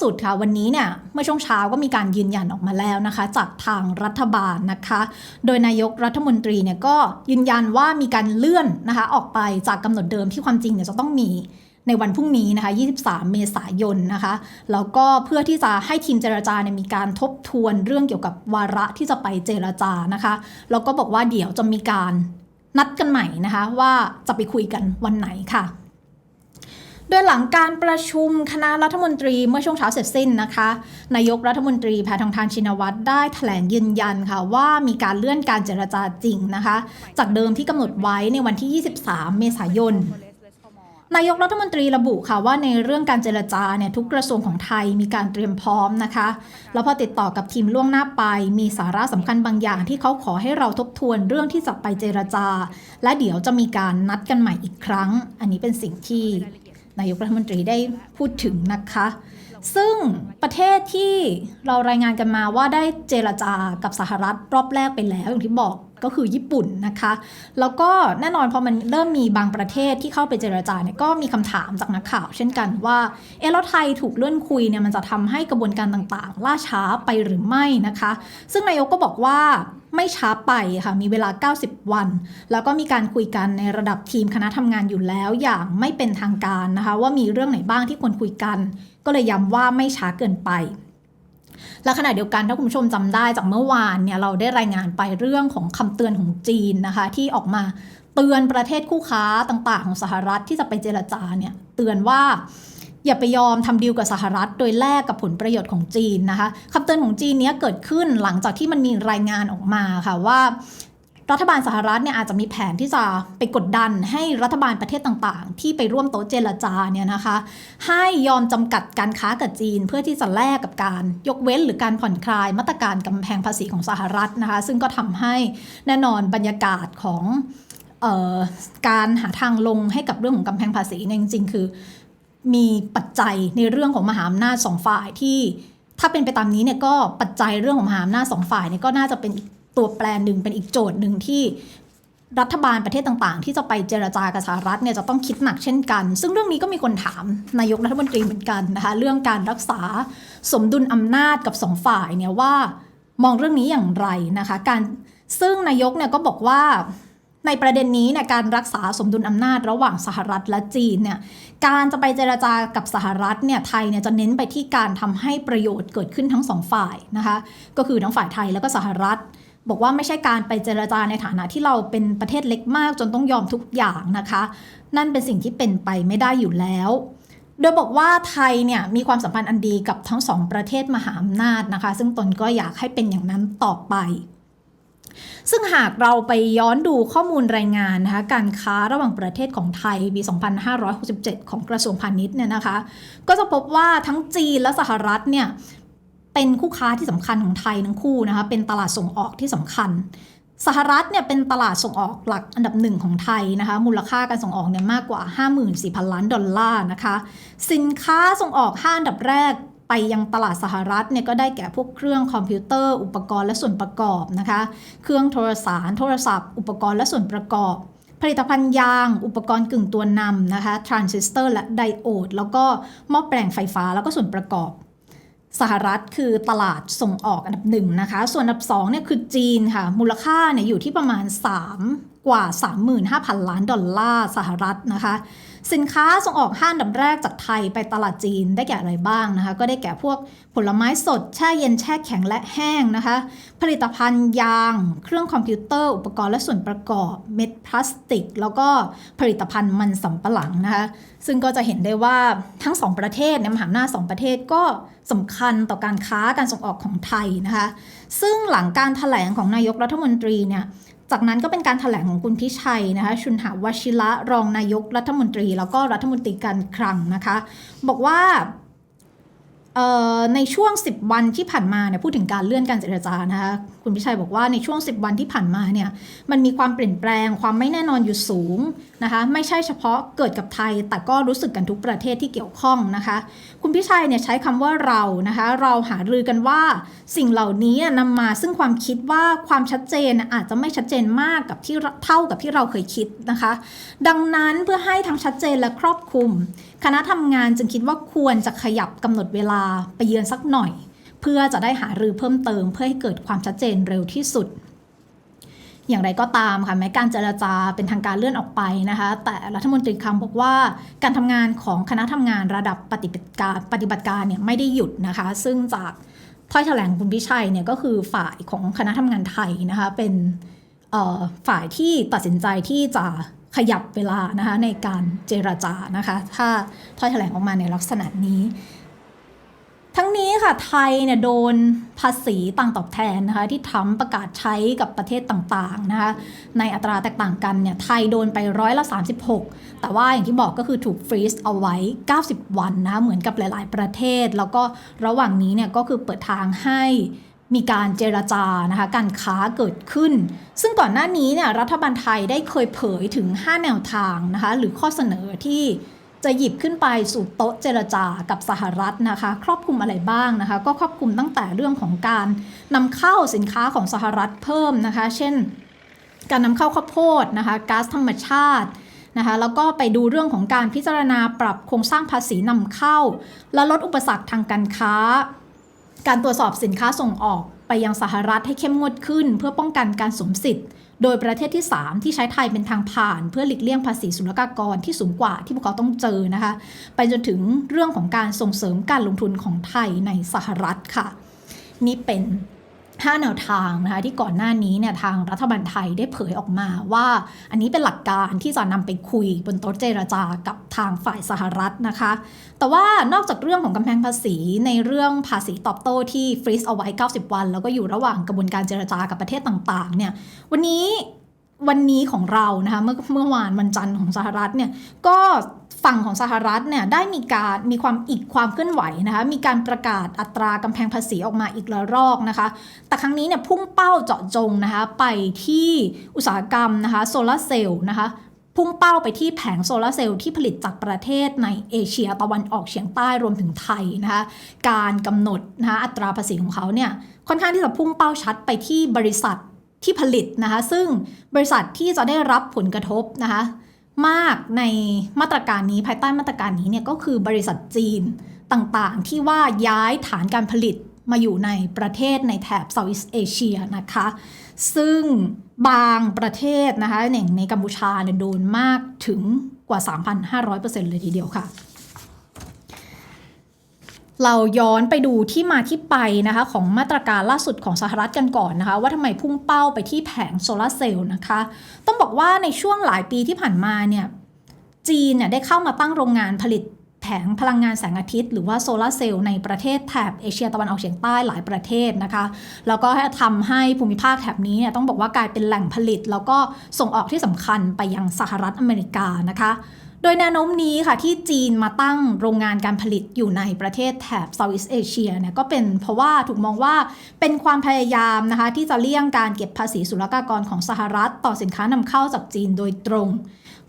สุดค่ะวันนี้เนี่ยเมื่อช่วงเช้าก็มีการยืนยันออกมาแล้วนะคะ จากทางรัฐบาลนะคะ โดยนายกรัฐมนตรีเนี่ยก็ยืนยันว่ามีการเลื่อนนะคะออกไปจากกำหนดเดิมที่ความจริงเนี่ยจะต้องมีในวันพรุ่งนี้นะคะ 23 เมษายนนะคะ แล้วก็เพื่อที่จะให้ทีมเจรจาเนี่ยมีการทบทวนเรื่องเกี่ยวกับวาระที่จะไปเจรจานะคะ แล้วก็บอกว่าเดี๋ยวจะมีการนัดกันใหม่นะคะ ว่าจะไปคุยกันวันไหนค่ะ ดยหลังการประชุมคณะรัฐมนตรีเมื่อช่วงเช้าเสร็จสิ้นนะคะ นายกรัฐมนตรีแพทองทานชินวัตรได้แถลงยืนยันค่ะว่ามีการเลื่อนการเจรจาจริงนะคะ จากเดิมที่กำหนดไว้ในวันที่ 23 เมษายนนายกรัฐมนตรีระบุค่ะว่าในเรื่องการเจรจาเนี่ยทุกกระทรวงของไทยมีการเตรียมพร้อมนะคะ แล้วพอติดต่อกับทีมล่วงหน้าไป มีสาระสำคัญบางอย่างที่เขาขอให้เราทบทวนเรื่องที่จะไปเจรจา และเดี๋ยวจะมีการนัดกันใหม่อีกครั้ง อันนี้เป็นสิ่งที่ นายกรัฐมนตรีได้พูดถึงนะคะ ซึ่งประเทศที่เรารายงานกันมาว่าได้เจรจากับสหรัฐรอบแรกไปแล้วอย่างที่บอก ก็คือญี่ปุ่นนะคะ แล้วก็แน่นอนพอมันเริ่มมีบางประเทศที่เข้าไปเจรจาเนี่ยก็มีคำถามจากนักข่าว เช่นกันว่าเออแล้วไทยถูกเลื่อนคุยเนี่ยมันจะทำให้กระบวนการต่างๆ ล่าช้าไปหรือไม่นะคะ ซึ่งนายกก็บอกว่าไม่ช้าไปค่ะมีเวลา 90 วัน แล้วก็มีการคุยกันในระดับทีมคณะทำงานอยู่แล้วอย่างไม่เป็นทางการนะคะ ว่ามีเรื่องไหนบ้างที่ควรคุยกัน ก็เลยย้ำว่าไม่ช้าเกินไป และขณะเดียวกันถ้าคุณผู้ชมจำได้จากเมื่อวานเนี่ยเราได้รายงานไปเรื่องของคำเตือนของจีนนะคะ ที่ออกมาเตือนประเทศคู่ค้าต่างๆ ของสหรัฐที่จะไปเจรจาเนี่ยเตือนว่าอย่าไปยอมทำดีลกับสหรัฐ โดยแลกกับผลประโยชน์ของจีนนะคะคำเตือนของจีนเนี้ยเกิดขึ้นหลังจากที่มันมีรายงานออกมาค่ะว่า รัฐบาลสหรัฐเนี่ยอาจจะมีแผนที่จะไปกดดันให้รัฐบาลประเทศต่างๆ ที่ไปร่วมโต๊ะเจรจาเนี่ยนะคะ ให้ยอมจำกัดการค้ากับจีน เพื่อที่จะแลกกับการยกเว้นหรือการผ่อนคลายมาตรการกำแพงภาษีของสหรัฐนะคะ ซึ่งก็ทำให้แน่นอนบรรยากาศของออการหาทางลงให้กับเรื่องของกำแพงภาษีเนี่ยจริงๆ คือ มีปัจจัยในเรื่องของมหาอำนาจสองฝ่ายที่ถ้าเป็นไปตามนี้เนี่ยก็ปัจจัยเรื่องของมหาอำนาจสองฝ่ายเนี่ยก็น่าจะเป็น ตัวแปรหนึ่งเป็นอีกโจทย์หนึ่งที่รัฐบาลประเทศต่างๆ ที่จะไปเจรจากับสหรัฐเนี่ยจะต้องคิดหนักเช่นกัน ซึ่งเรื่องนี้ก็มีคนถามนายกรัฐมนตรีเหมือนกันนะคะเรื่องการรักษาสมดุลอำนาจกับสองฝ่ายเนี่ยว่ามองเรื่องนี้อย่างไรนะคะการซึ่งนายกเนี่ยก็บอกว่าในประเด็นนี้เนี่ยการรักษาสมดุลอำนาจระหว่างสหรัฐและจีนเนี่ยการจะไปเจราจากับสหรัฐเนี่ยไทยเนี่ยจะเน้นไปที่การทำให้ประโยชน์เกิดขึ้นทั้งสองฝ่ายนะคะก็คือทั้งฝ่ายไทยแล้วก็สหรัฐ บอกว่าไม่ใช่การไปเจราจาในฐานะที่เราเป็นประเทศเล็กมากจนต้องยอมทุกอย่างนะคะ นั่นเป็นสิ่งที่เป็นไปไม่ได้อยู่แล้ว โดยบอกว่าไทยเนี่ยมีความสัมพันธ์อันดีกับทั้งสองประเทศมหาอำนาจนะคะ ซึ่งตนก็อยากให้เป็นอย่างนั้นต่อไปซึ่งหากเราไปย้อนดูข้อมูลรายงานนะคะการค้าระหว่างประเทศของไทยปี 2567 ของกระทรวงพาณิชย์เนี่ยนะคะ ก็จะพบว่าทั้งจีนและสหรัฐเนี่ย เป็นคู่ค้าที่สำคัญของไทยทั้งคู่นะคะเป็นตลาดส่งออกที่สำคัญ สหรัฐเนี่ยเป็นตลาดส่งออกหลักอันดับหนึ่งของไทยนะคะมูลค่าการส่งออกเนี่ยมากกว่า 54,000 ล้านดอลลาร์นะคะสินค้าส่งออก5อันดับแรกไปยังตลาดสหรัฐเนี่ยก็ได้แก่พวกเครื่องคอมพิวเตอร์ อุปกรณ์และส่วนประกอบนะคะ เครื่องโทรสาร โทรศัพท์ อุปกรณ์และส่วนประกอบ ผลิตภัณฑ์ยาง อุปกรณ์กึ่งตัวนำนะคะ ทรานซิสเตอร์และไดโอด แล้วก็หม้อแปลงไฟฟ้าแล้วก็ส่วนประกอบ สหรัฐคือตลาดส่งออกอันดับหนึ่งนะคะ ส่วนอันดับ2เนี่ยคือจีนค่ะ มูลค่าเนี่ยอยู่ที่ประมาณ 3 กว่า 35,000 ล้านดอลลาร์สหรัฐนะคะ สินค้าส่งออกห้าดับแรกจากไทยไปตลาดจีนได้แก่อะไรบ้างนะคะ ก็ได้แก่พวกผลไม้สด แช่เย็นแช่แข็งและแห้งนะคะ ผลิตภัณฑ์ยาง เครื่องคอมพิวเตอร์ อุปกรณ์และส่วนประกอบ เม็ดพลาสติก แล้วก็ผลิตภัณฑ์มันสำปะหลังนะคะ ซึ่งก็จะเห็นได้ว่าทั้งสองประเทศเนี่ยมหาอำนาจสองประเทศก็สำคัญต่อการค้าการส่งออกของไทยนะคะ ซึ่งหลังการถแถลงของนายกรัฐมนตรีเนี่ย จากนั้นก็เป็นการถแถลงของคุณพิชัยนะคะชุนหาวชิระรองนายกรัฐมนตรี แล้วก็รัฐมนตรีการคลังนะคะ บอกว่า ในช่วง 10 วันที่ผ่านมาเนี่ยพูดถึงการเลื่อนการเจรจานะคะคุณพิชัยบอกว่าในช่วง 10 วันที่ผ่านมาเนี่ยมันมีความเปลี่ยนแปลง ความไม่แน่นอนอยู่สูงนะคะไม่ใช่เฉพาะเกิดกับไทย แต่ก็รู้สึกกันทุกประเทศที่เกี่ยวข้องนะคะคุณพิชัยเนี่ยใช้คำว่าเรานะคะเราหารือกันว่าสิ่งเหล่านี้นำมาซึ่งความคิดว่าความชัดเจนอาจจะไม่ชัดเจนมากกับที่เท่ากับที่เราเคยคิดนะคะ ดังนั้นเพื่อให้ทั้งชัดเจนและครอบคลุม คณะทำงานจึงคิดว่าควรจะขยับกำหนดเวลาไปเยือนสักหน่อย เพื่อจะได้หารือเพิ่มเติม เพื่อให้เกิดความชัดเจนเร็วที่สุด อย่างไรก็ตามค่ะแม้การเจรจาเป็นทางการเลื่อนออกไปนะคะแต่รัฐมนตรีคำบอกว่า การทำงานของคณะทำงานระดับปฏิบัติการปฏิบัติการเนี่ยไม่ได้หยุดนะคะ ซึ่งจากถ้อยแถลงคุณพิชัยเนี่ยก็คือฝ่ายของคณะทำงานไทยนะคะเป็นฝ่ายที่ตัดสินใจที่จะ ขยับเวลานะคะในการเจรจานะคะถ้าถ้อยแถลงออกมาในลักษณะนี้ ทั้งนี้ค่ะไทยเนี่ยโดนภาษีต่างตอบแทนนะคะที่ทรัมป์ประกาศใช้กับประเทศต่างๆนะคะในอัตราแตกต่างกันเนี่ยไทยโดนไปร้อยละ 36 แต่ว่าอย่างที่บอกก็คือถูกฟรีซเอาไว้ 90 วันนะะเหมือนกับหลาย ๆ ประเทศ แล้วก็ระหว่างนี้เนี่ยก็คือเปิดทางให้ มีการเจรจานะคะการค้าเกิดขึ้น ซึ่งก่อนหน้านี้เนี่ยรัฐบาลไทยได้เคยเผยถึง 5 แนวทางนะคะหรือข้อเสนอที่จะหยิบขึ้นไปสู่โต๊ะเจรจากับสหรัฐนะคะ ครอบคลุมอะไรบ้างนะคะ ก็ครอบคลุมตั้งแต่เรื่องของการนำเข้าสินค้าของสหรัฐเพิ่มนะคะ เช่น การนำเข้าข้าวโพดนะคะก๊าซธรรมชาตินะคะแล้วก็ไปดูเรื่องของการพิจารณาปรับโครงสร้างภาษีนำเข้า และลดอุปสรรคทางการค้า การตรวจสอบสินค้าส่งออกไปยังสหรัฐให้เข้มงวดขึ้น เพื่อป้องกันการสวมสิทธิ์ โดยประเทศที่ 3 ที่ใช้ไทยเป็นทางผ่าน เพื่อหลีกเลี่ยงภาษีศุลกากรที่สูงกว่าที่พวกเขาต้องเจอนะคะ ไปจนถึงเรื่องของการส่งเสริมการลงทุนของไทยในสหรัฐค่ะ นี่เป็น 5 แนวทางนะคะที่ก่อนหน้านี้เนี่ยทางรัฐบาลไทยได้เผยออกมาว่า อันนี้เป็นหลักการที่จะนำไปคุยบนโต๊ะเจรจากับทางฝ่ายสหรัฐนะคะ แต่ว่านอกจากเรื่องของกำแพงภาษีในเรื่องภาษีตอบโต้ที่ฟรีซเอาไว้ 90 วัน แล้วก็อยู่ระหว่างกระบวนการเจรจากับประเทศต่างๆเนี่ยวันนี้วันนี้ของเรานะคะเมื่อเมื่อวานวันจันทร์ของสหรัฐเนี่ยก็ ฝั่งของสหรัฐเนี่ยได้มีการมีความอีกความเคลื่อนไหวนะคะมีการประกาศอัตรากำแพงภาษีออกมาอีกระลอกนะคะ แต่ครั้งนี้เนี่ยพุ่งเป้าเจาะจงนะคะไปที่อุตสาหกรรมนะคะโซลาร์เซลล์นะคะพุ่งเป้าไปที่แผงโซลาร์เซลล์ที่ผลิตจากประเทศในเอเชียตะวันออกเฉียงใต้รวมถึงไทยนะคะการกำหนดนะคะอัตราภาษีของเขาเนี่ยค่อนข้างที่จะพุ่งเป้าชัดไปที่บริษัทที่ผลิตนะคะซึ่งบริษัทที่จะได้รับผลกระทบนะคะ มากในมาตรการนี้ภายใต้มาตรการนี้เนี่ยก็คือบริษัทจีนต่างๆ ที่ว่าย้ายฐานการผลิตมาอยู่ในประเทศในแถบเซาท์อีสเอเชียนะคะ ซึ่งบางประเทศนะคะอย่างในกัมพูชาเนี่ยโดนมากถึงกว่า 3,500%เลยทีเดียวค่ะ เราย้อนไปดูที่มาที่ไปนะคะของมาตรการล่าสุดของสหรัฐกันก่อนนะคะ ว่าทำไมพุ่งเป้าไปที่แผงโซลาร์เซลล์นะคะ ต้องบอกว่าในช่วงหลายปีที่ผ่านมาเนี่ยจีนเนี่ยได้เข้ามาตั้งโรงงานผลิตแผงพลังงานแสงอาทิตย์หรือว่าโซลาร์เซลล์ในประเทศแถบเอเชียตะวันออกเฉียงใต้หลายประเทศนะคะ แล้วก็ทำให้ภูมิภาคแถบนี้เนี่ยต้องบอกว่ากลายเป็นแหล่งผลิต แล้วก็ส่งออกที่สำคัญไปยังสหรัฐอเมริกานะคะ โดยแนวโน้มนี้ค่ะที่จีนมาตั้งโรงงานการผลิตอยู่ในประเทศแถบเซาท์อีสเอเชียเนี่ยก็เป็นเพราะว่าถูกมองว่าเป็นความพยายามนะคะที่จะเลี่ยงการเก็บภาษีศุลกากรของสหรัฐ ต่อสินค้านำเข้าจากจีนโดยตรง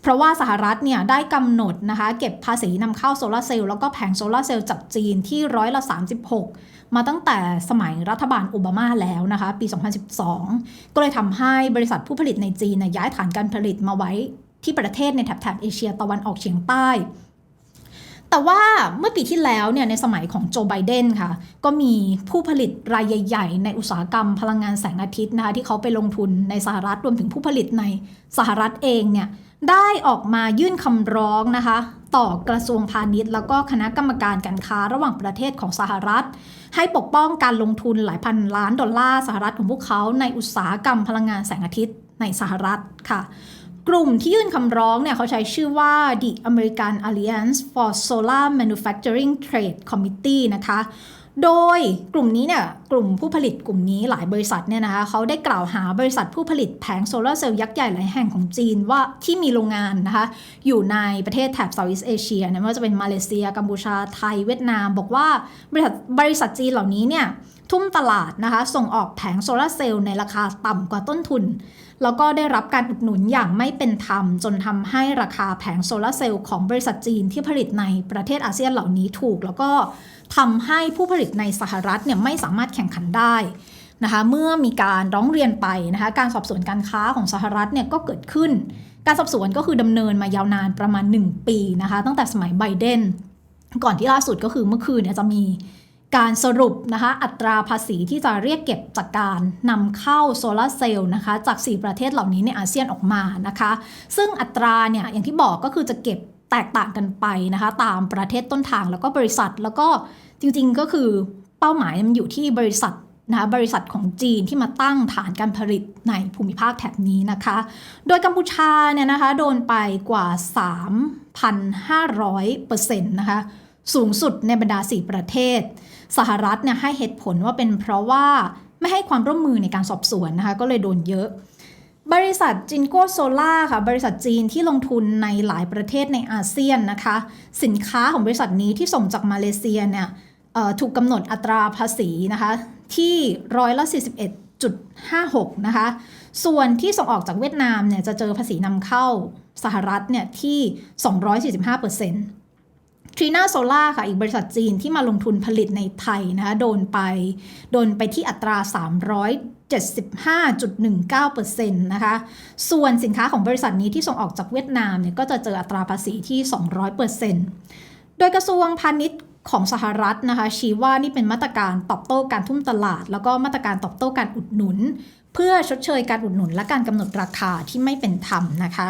เพราะว่าสหรัฐเนี่ยได้กำหนดนะคะเก็บภาษีนำเข้าโซลาร์เซลล์แล้วก็แผงโซลาร์เซลล์จากจีนที่ร้อยละ 36 มาตั้งแต่สมัยรัฐบาลโอบามาแล้วนะคะปี 2012 ก็เลยทำให้บริษัทผู้ผลิตในจีนย้ายฐานการผลิตมาไว้ ที่ประเทศในแถบแถบเอเชียตะวันออกเฉียงใต้ แต่ว่าเมื่อปีที่แล้วเนี่ยในสมัยของโจไบเดนค่ะ ก็มีผู้ผลิตรายใหญ่ ๆ ในอุตสาหกรรมพลังงานแสงอาทิตย์นะคะที่เขาไปลงทุนในสหรัฐรวมถึงผู้ผลิตในสหรัฐเองเนี่ยได้ออกมายื่นคำร้องนะคะ ต่อกระทรวงพาณิชย์ แล้วก็คณะกรรมการการค้าระหว่างประเทศของสหรัฐ ให้ปกป้องการลงทุนหลายพันล้านดอลลาร์สหรัฐของพวกเขาในอุตสาหกรรมพลังงานแสงอาทิตย์ในสหรัฐค่ะ กลุ่มที่ยื่นคำร้องเนี่ยเขาใช้ชื่อว่า The American Alliance for Solar Manufacturing Trade Committee นะคะ โดยกลุ่มนี้เนี่ยกลุ่มผู้ผลิตกลุ่มนี้หลายบริษัทเนี่ยนะคะเขาได้กล่าวหาบริษัทผู้ผลิตแผงโซลาร์เซลล์ยักษ์ใหญ่หลายแห่งของจีนว่าที่มีโรงงานนะคะอยู่ในประเทศแถบเซาท์อีสเอเชียไม่ว่าจะเป็นมาเลเซีย กัมพูชาไทย เวียดนาม บอกว่าบริษัทบริษัทจีนเหล่านี้เนี่ยทุ่มตลาดนะคะส่งออกแผงโซลาร์เซลล์ในราคาต่ำกว่าต้นทุน แล้วก็ได้รับการอุดหนุนอย่างไม่เป็นธรรม จนทำให้ราคาแผงโซลาร์เซลล์ของบริษัทจีนที่ผลิตในประเทศอาเซียนเหล่านี้ถูก แล้วก็ทำให้ผู้ผลิตในสหรัฐเนี่ยไม่สามารถแข่งขันได้นะคะเมื่อมีการร้องเรียนไปนะคะการสอบสวนการค้าของสหรัฐเนี่ยก็เกิดขึ้น การสอบสวนก็คือดำเนินมายาวนานประมาณ 1 ปีนะคะตั้งแต่สมัยไบเดนก่อนที่ล่าสุดก็คือเมื่อคืนเนี่ยจะมี การสรุปนะคะอัตราภาษีที่จะเรียกเก็บจากการนำเข้าโซลาร์เซลล์นะคะจาก 4 ประเทศเหล่านี้ในอาเซียนออกมานะคะ ซึ่งอัตราเนี่ยอย่างที่บอกก็คือจะเก็บแตกต่างกันไปนะคะ ตามประเทศต้นทางแล้วก็บริษัทแล้วก็จริงๆก็คือเป้าหมายมันอยู่ที่บริษัทนะคะบริษัทของจีนที่มาตั้งฐานการผลิตในภูมิภาคแถบนี้นะคะ โดยกัมพูชาเนี่ยนะคะโดนไปกว่า 3,500%นะคะ สูงสุดในบรรดา 4 ประเทศ สหรัฐเนี่ยให้เหตุผลว่าเป็นเพราะว่าไม่ให้ความร่วมมือในการสอบสวนนะคะก็เลยโดนเยอะ บริษัทจินโกโซล่าค่ะ บริษัทจีนที่ลงทุนในหลายประเทศในอาเซียนนะคะ สินค้าของบริษัทนี้ที่ส่งจากมาเลเซียเนี่ยถูกกำหนดอัตราภาษีนะคะ ที่ร้อยละ41.56 นะคะ ส่วนที่ส่งออกจากเวียดนามเนี่ยจะเจอภาษีนำเข้าสหรัฐเนี่ยที่ 245% ทรีนาโซล่าค่ะอีกบริษัทจีนที่มาลงทุนผลิตในไทยนะคะโดนไปโดนไปที่อัตรา 375.19%นะคะส่วนสินค้าของบริษัทนี้ที่ส่งออกจากเวียดนามเนี่ยก็จะเจออัตราภาษีที่ 200%โดยกระทรวงพาณิชย์ของสหรัฐนะคะชี้ว่านี่เป็นมาตรการตอบโต้การทุ่มตลาด แล้วก็มาตรการตอบโต้การอุดหนุน เพื่อชดเชยการอุดหนุนและการกำหนดราคาที่ไม่เป็นธรรมนะคะ